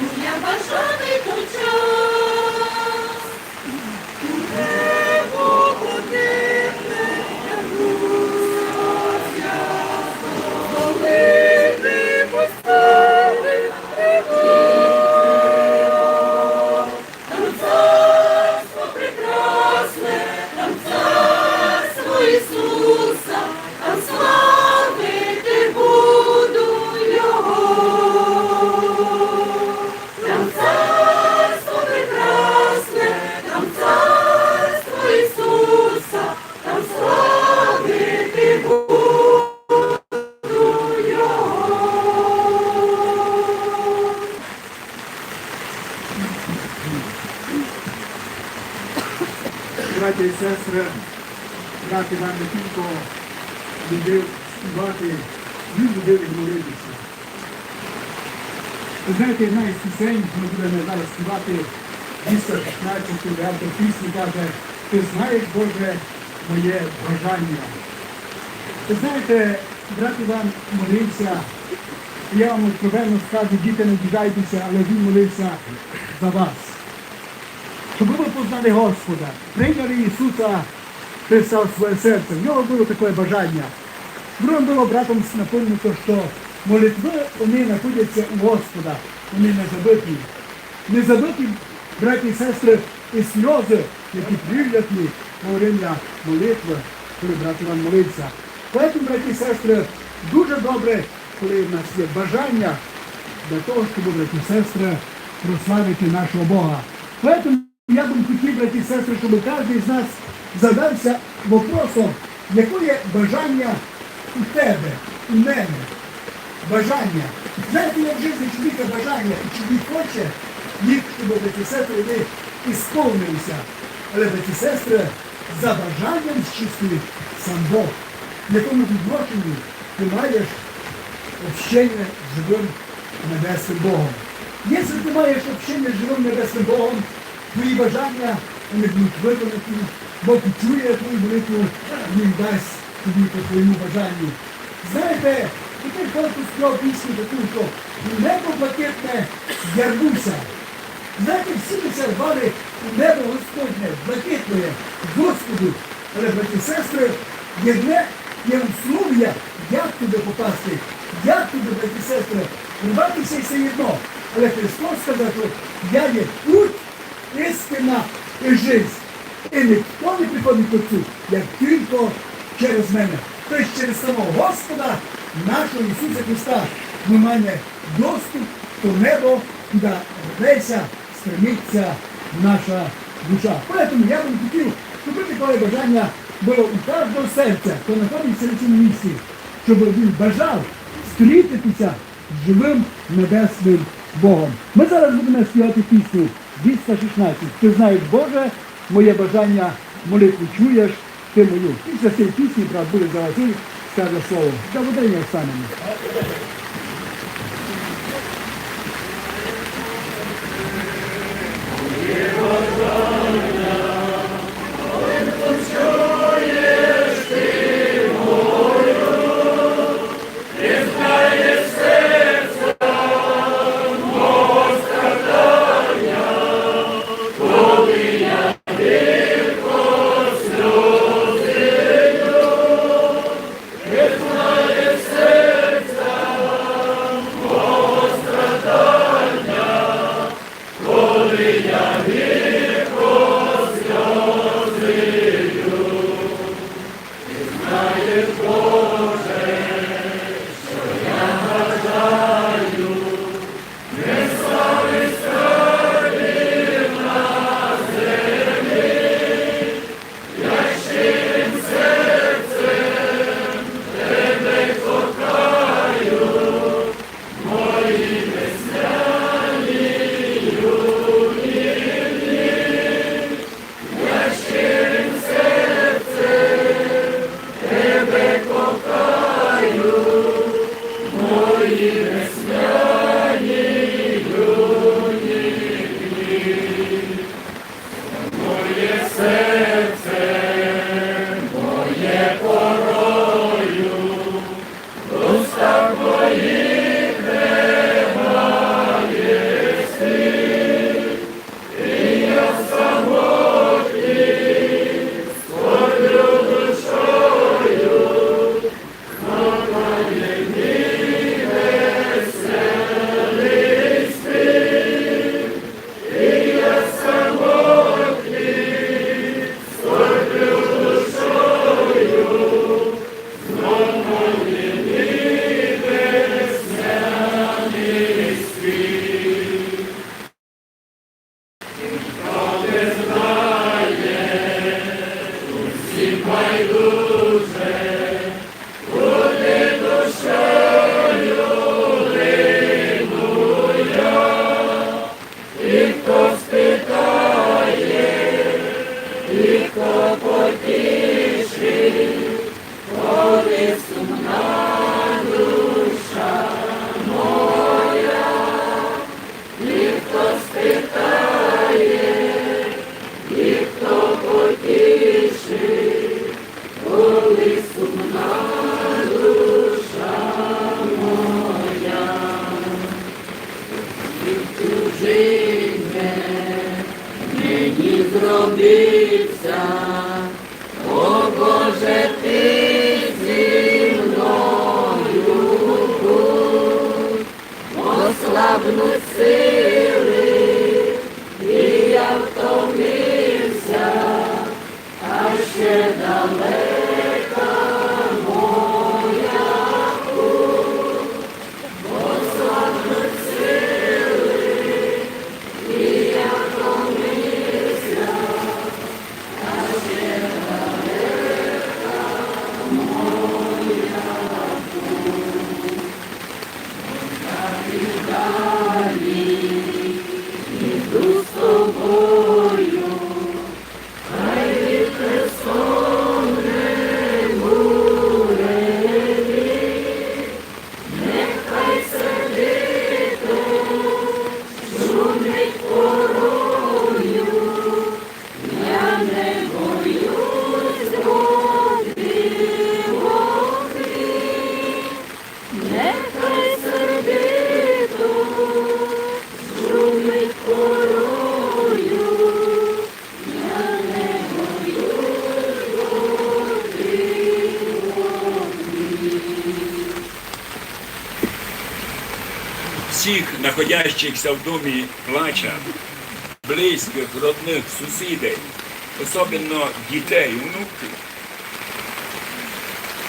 Я бажаний тут сестри, брат Іван Микілько любив співати, він любив і молитися. Ви знаєте, одна із пісень, ми будемо зараз співати 216 автор пісні каже, ти знаєш, Боже, моє бажання. Ви знаєте, брат Іван молився, я вам откровенно скажу, діти не обіжайтеся, але він молився за вас щоб ви познали Господа, прийняли Ісуса Христа в своє серце. В нього було таке бажання. Другим було братом напомнито, що молитви вони знаходяться у Господа, вони не забиті. Не забиті, браті і сестри, і сльози, які прилятні во время молитви, коли брат Іван молився. Тому, браті і сестри, дуже добре, коли в нас є бажання для того, щоб, браті і сестри, прославити нашого Бога. Поэтому я б хотів, браті і сестри, щоб кожен з нас задався вопросом, яке є бажання у тебе, у мене. Бажання. Знаєте, як в житті чоловіка бажання, і чоловік хоче їх, щоб браті і сестри вони ісповнилися. Але браті і сестри, за бажанням зчислив сам Бог. В якому відношенні ти маєш общення з живим небесним Богом. Якщо ти маєш общення з живим небесним Богом, твої бажання вони будуть виконані, Бог чує твою молитву, Він дасть тобі по твоєму бажанню. Знаєте, тепер ти співав пісню таку, що небо блакитне ярбуся. Знаєте, всі ми це у небо Господнє, блакитне, Господу. Але, браті сестри, єдне є услов'я, як туди попасти, як туди, браті сестри, рватися і все одно. Але Христос сказав, я є путь, істина і жизнь. І ніхто не приходить до Отцю, як тільки через мене. Тобто через самого Господа, нашого Ісуса Христа, ми маємо доступ до неба, куди рветься, стремиться наша душа. Поэтому я би хотів, щоб таке бажання було у кожного серця, хто знаходиться на цьому місці, щоб він бажав зустрітися з живим небесним Богом. Ми зараз будемо співати пісню 216. Ти знаєш, Боже, моє бажання молитву чуєш, ти мою. Після цієї пісні, брат, буде золотий, скаже слово. До води не останемо. Yeah. Pai do. Чужине, мені зробився, о Боже, ти зі мною будь, находящихся в домі плача, близьких, родних, сусідей, особливо дітей, внуків,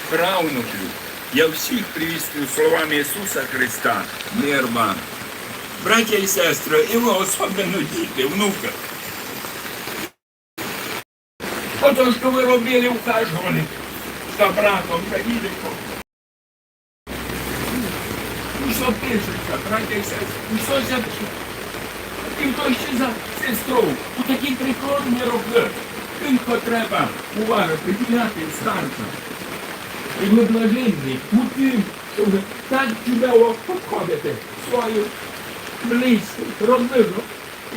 правнуків. Я всіх привістую словами Ісуса Христа, мир вам. Браття і сестри, і ви особливо діти, внуки. Ото, що ви робили, ухажували за братом, за дідиком. Що пишеться, браття 550, третя сесія, 560 сестров. У такий приход не робив. Тільки треба увагу приділяти старцям. І ми блаженні у тим, щоб так чудово обходити свою близьку, родину.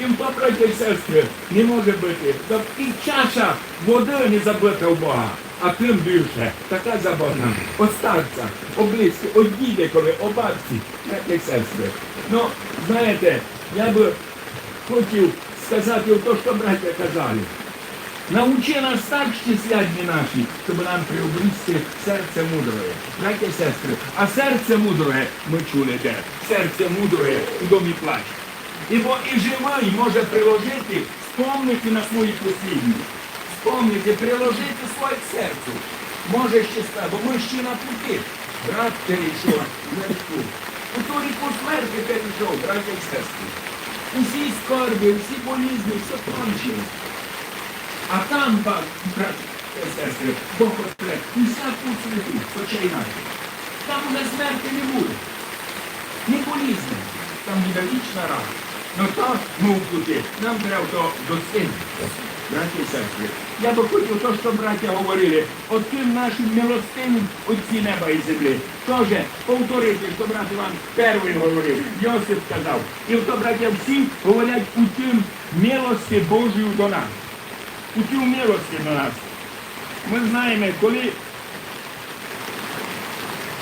Їм браття і сестри не може бути. Та і чаша води не забита в Бога а тим більше така забота. О старця, о близькі, о дідикові, о бабці, браття і сестри. Ну, знаєте, я би хотів сказати те, що браття казали. Научи нас так щасливі наші, щоб нам приобрести серце мудроє. Браті і сестри, а серце мудроє ми чули де. Серце мудроє у домі плач. І живий може приложити, спомнити на свої послідні. Спомнити, приложити своє к серцю. Може ще стати, бо ми ще на путі. Брат перейшов на ріку. У ту ріку смерті перейшов, браті і сестри. Усі скорби, усі болізні, все кончилось. А там, брат і сестри, Бог розкаже, усяку святу, очей наших. Там уже смерті не буде. Не болізне. Там буде вічна рада. Ну ми в путі. Нам треба до, до сина. Браті я би хотів то, що браття говорили, от тим нашим милостиним отці неба і землі. Тоже повторити, що брат Іван перший говорив, Йосип казав. І то, браття, всі говорять у тим милості Божою до нас у тій милості до нас. Ми знаємо, коли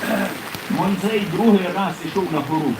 Мойсей другий раз йшов на гору,